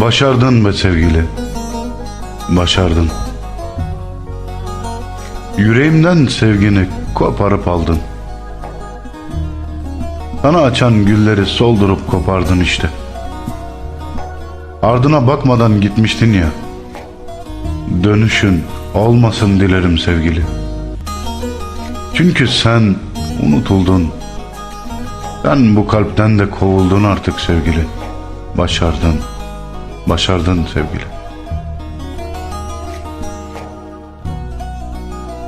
Başardın be sevgili. Başardın. Yüreğimden sevgini koparıp aldın. Sana açan gülleri soldurup kopardın işte. Ardına bakmadan gitmiştin ya. Dönüşün olmasın dilerim sevgili. Çünkü sen unutuldun. Sen bu kalpten de kovuldun artık sevgili. Başardın. Başardın sevgili.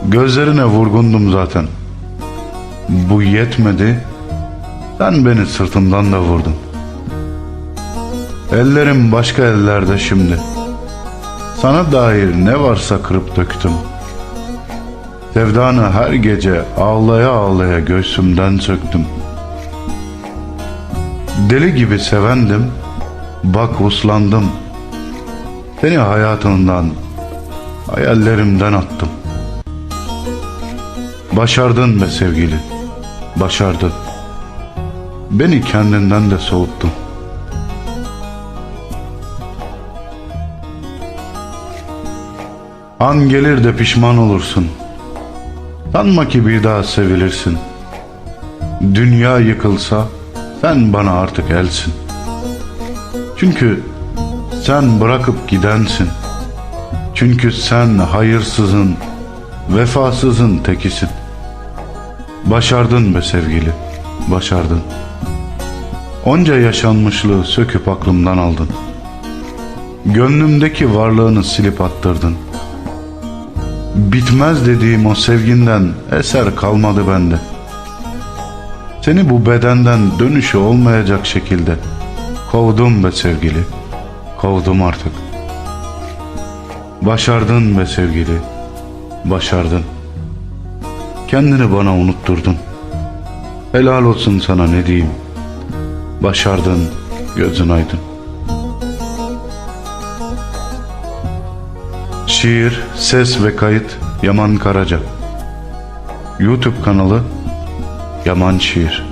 Gözlerine vurgundum zaten. Bu yetmedi. Sen beni sırtımdan da vurdun. Ellerim başka ellerde şimdi. Sana dair ne varsa kırıp döktüm. Sevdanı her gece ağlaya ağlaya göğsümden söktüm. Deli gibi sevendim, bak uslandım. Seni hayatımdan, hayallerimden attım. Başardın be sevgili, başardın. Beni kendinden de soğuttun. An gelir de pişman olursun. Sanma ki bir daha sevilirsin. Dünya yıkılsa sen bana artık elsin. Çünkü sen bırakıp gidensin. Çünkü sen hayırsızın, vefasızın tekisin. Başardın be sevgili, başardın. Onca yaşanmışlığı söküp aklımdan aldın. Gönlümdeki varlığını silip attırdın. Bitmez dediğim o sevginden eser kalmadı bende. Seni bu bedenden dönüşü olmayacak şekilde kovdum be sevgili. Kovdum artık. Başardın be sevgili. Başardın. Kendini bana unutturdun. Helal olsun sana ne diyeyim. Başardın, gözün aydın. Şiir, ses ve kayıt Yaman Karaca. YouTube kanalı Yaman Şiir.